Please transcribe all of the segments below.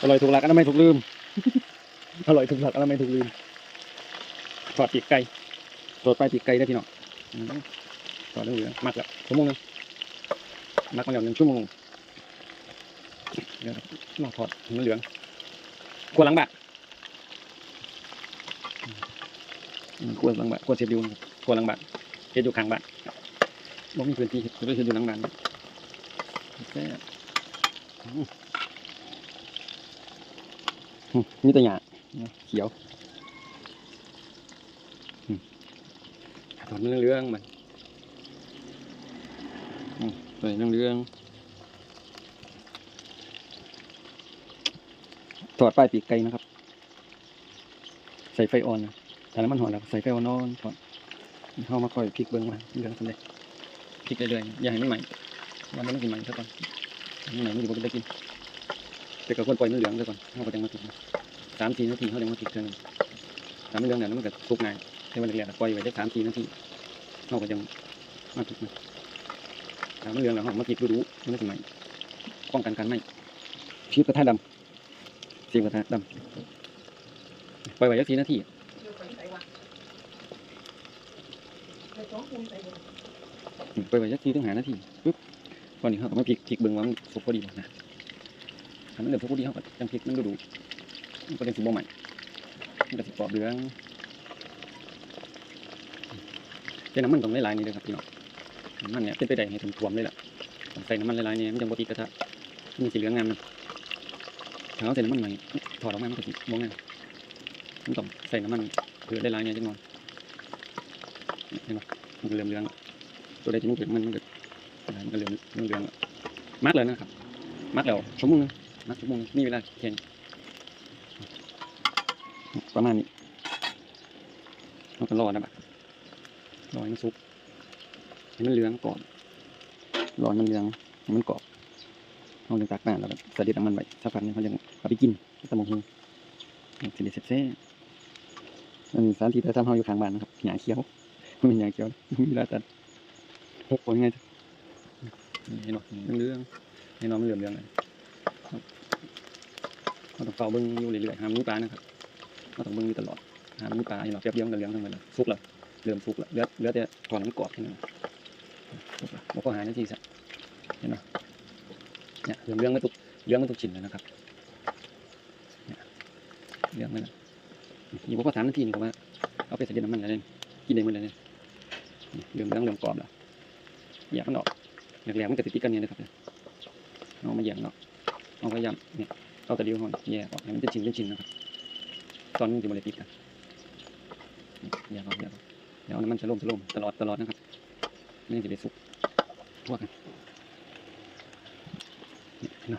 อร่อยถูกหลักอนามัยถูกลืม อร่อยถูกหลักอนามัยถูกลืมทอดปีกไก่ทอดไปปีกไก่ได้พี่น้องอืมทอดเลืองๆหมักแล้วชั่วโมงนึงมักมาแล้วหนึ่งชั่วโมงเดี๋ยวเราทอดให้มันเหลืองครัวหลังบ้านอืมครัวหลังบ้านครัวเสียบดิวนะครับครัวหลังบ้านเฮ็ดอยู่ข้างบ้านบ่มีพื้นที่เฮ็ดก็เลยเฮ็ดอยู่หลังบ้าน แซ่บอืมอืมมีแต่หญ้าเขียวอืมทอดมันเหลืองมันอืมใส่เหลืองๆทอดปลายปีกไก่นะครับ ใส่ไฟอ่อนนะถ้าน้ำมันหอมแล้วใส่ไฟอ่อนๆทอดเข้ามาคอยพลิกเบิ้องมาเหลืองสำเร็จพลิกเรื่อยๆอย่าให้มันใหม่วันนั้นมันกินใหม่ซะก่อน มันใหม่มันอยู่บนได้กินแต่ก็ควรปล่อยมันเหลืองซะก่อนเขาก็จะมาพลิกนะสามสี่นาทีเขาจะมาพลิกเท่านั้นถ้ามเหลืองเนี่ยมันก็สุกง่ายแต่วันแรกๆปล่อยไว้ได้สามสี่นาทีเขาก็จะมาพลิกมันถ้ามเหลืองแล้วเขามาพลิกดูๆมันก็จะใหม่ป้องกันการไหม้พริกกระทะดำเสียงกระทะดำปล่อยไว้สักสี่นาทีอืมไปไว้สักทีต้องหานาทีปุ๊บ ตอนนี้เขาก็มาพลิกพลิกเบิ่งว่ามันสุกพอดีนะถ้ามันเหลือสุกพอดีเขาก็จังพลิกมันดูดูมันก็จังสิบ่ใหม่มันก็สิกรอบเหลืองแต่น้ำมันต้องหลายๆนี่เด้อครับพี่น้องน้ำมันเนี่ยเป็นไปได้ให้ท่วมๆเลยล่ะใส่น้ำมันหลายๆเนี่ยมันจังบ่ติดกระทะมันสิเหลืองงามนะถ้าเราใส่น้ำมันใหม่ถอดออกมามันก็สิบ่งามมันต้องใส่น้ำมันเผื่อหลายๆเนี่ยจังหน่อยเห็นบ่มันเหลืองเหลืองๆตัวใดที่มันเกิดมันมันเกิ มันเหลืองเหลืองมัดเลยนะครับ มัดแล้วชั่วโมงนึงมัดชั่วโมงนึงมีเวลาแค่นี้ประมาณนี้เราก็รอนะบัดรอให้มันสุกให้มันเหลืองก่อนรอให้มันเหลืองให้มันกรอบเราจะตักน้ำแล้วก็ใส่ดิบน้ำมันไว้สักพักนึงเขาจะเอาไปกินตะมงหูสิเด็ดเซ่ๆอันนี้สานที่ที่ทำเฮาอยู่ข้างบ้านนะครับหญ้าเขียวมันเป็นหญ้าเขียวมีเวลาตัดหกคนไง เห็นหรอเรื่องๆเห็นน้องมันเหลืองเรื่องเลยเราต้องเฝ้าเบิ้งอยู่เรื่อยๆห้ามมีปลานะครับเราต้องเบิ้งอยู่ตลอดห้ามมีปลาเห็นหรอเปรียบเดียวมันก็เหลืองทั้งหมดเลยสุกแล้วเริ่มสุกแล้วเหลือเหลือแต่ถอนมันกรอบแค่นั้นสุกแล้วบอกก็หานาทีสักเห็นไหมเนี่ยเหลืองเรื่องไม่ตุกเหลืองไม่ตุกชิ้นเลยนะครับเนี่ยเหลืองไม่ละอยู่บอกว่าสามนาทีนี่ผมว่าเอาไปใส่เดือน้ำมันเลยกินได้หมดเลยเนี่ยเหลืองเรื่องเหลืองกรอบแล้วแยกมันออก แหลกๆมันก็ติดๆกันเนี่ยนะครับเนี่ยเอามาแยกมันออกเอาพยายามเนี่ยเอาตะเดียวก่อนแยกออกให้มันเป็นชิ้นเป็นชิ้นนะครับ ตอนนี้มันจะม่ได้ติดกันแยกออกแยกออกเดี๋ยวน้ำมันจะล่มจะล่มตลอดตลอดนะครับไม่จะไปสุกทั่วกันเนี่ยเห็นไหม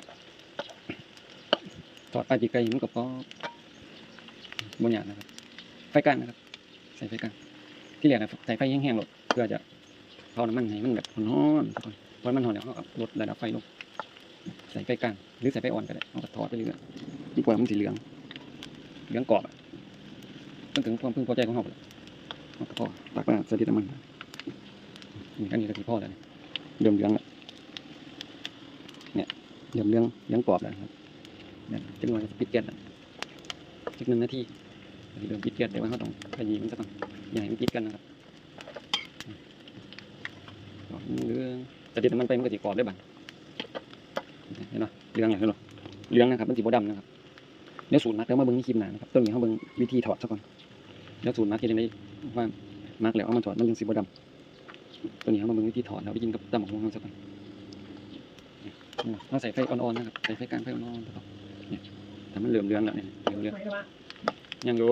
ทอดปปีกไก่มันก็พอบนหย่าดนะครับ ไฟกลางนะครับ ใส่ไฟกลางที่เหลือนะใส่ไฟแห้งๆหลดเพื่อจะเผาน้ำมันให้มันแบบร้อนๆสักก่อน พอมันร้อนแล้วเราก็ลดระดับไฟลงใส่ไฟกลางหรือใส่ไฟอ่อนก็ได้เอาก็ทอดไปเรื่อยดีกว่ามันสีเหลืองเหลืองกรอบอะจนถึงความพึงพอใจของเราเลยเอาก็พอตักมาส่ดิน้ำมันนี่อันนี้ก็ที่พอแล้วนี่เริ่มเหลืองเนี่ยเริ่มเหลืองเหลืองกรอบแล้วครับเนี่ยจังหวะปิดแก๊สแล้วอีกหนึ่งนาทีเริ่มปิดแก๊สแต่ว่าเราต้องขยี้มันสักก่อนอย่าให้มันติดกันนะครับเรื่อง แต่เด็ดมันไปมันก็สีกรอบได้บ้างเห็นไหมเรื่องอย่างนี้หรอเรื่องนะครับมันสีบดำนะครับเดี๋ยวสูตรมักแล้วมาเบิ้งที่คลิปหนานะครับต้นนี้เขาเบิ้งวิธีถอดซะก่อนเดี๋ยวสูตรมักที่ยังไงว่ามักแล้วเอามาถอดมันยังสีบดำตัวนี้เขามาเบิ้งวิธีถอดแล้วไปกินกับตำบักหุ่งซะก่อนเราใส่ไฟอ่อนๆนะครับใส่ไฟกลางไฟอ่อนๆต่อเนี่ยแต่มันเหลื่องเรื่องแล้วเนี่ยเหลื่องเรื่องยังอยู่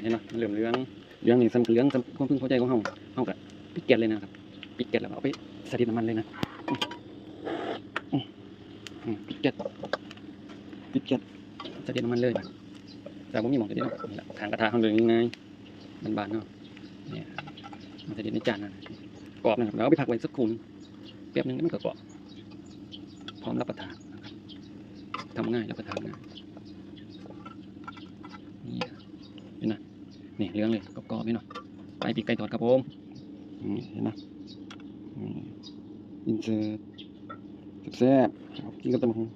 เห็นไหมมันเหลื่องเรื่องเรื่องนี่สำคัญเรื่องสำความพึงพอใจของเขาเขากับปิดแก๊สเลยนะครับ ปิดแก๊สแล้วเอาไปส่ดินน้ำมันเลยนะปิดแก๊สปิดแก๊สใส่ดินน้ำมันเลยแต่ผมมีหมองใส่ดินน้ำมันนี่แหละทางกระทะเขาเลยง่ายๆบานๆเนาะเนี่ยเอาใส่ดินในจานนะกรอบนะครับแล้วเอาไปพักไว้สักครู่นึงแป๊บนึงมันก็กรอบพร้อมรับประทานทำง่ายรับประทานง่ายนี่เห็นไหมนี่เรื่องเลยกรอบๆนี่เนาะไปปีกไก่ทอดครับผมอืมเห็นไหม อินเสิร์ตแซ่บๆครับกินกับตำบักหุ่ง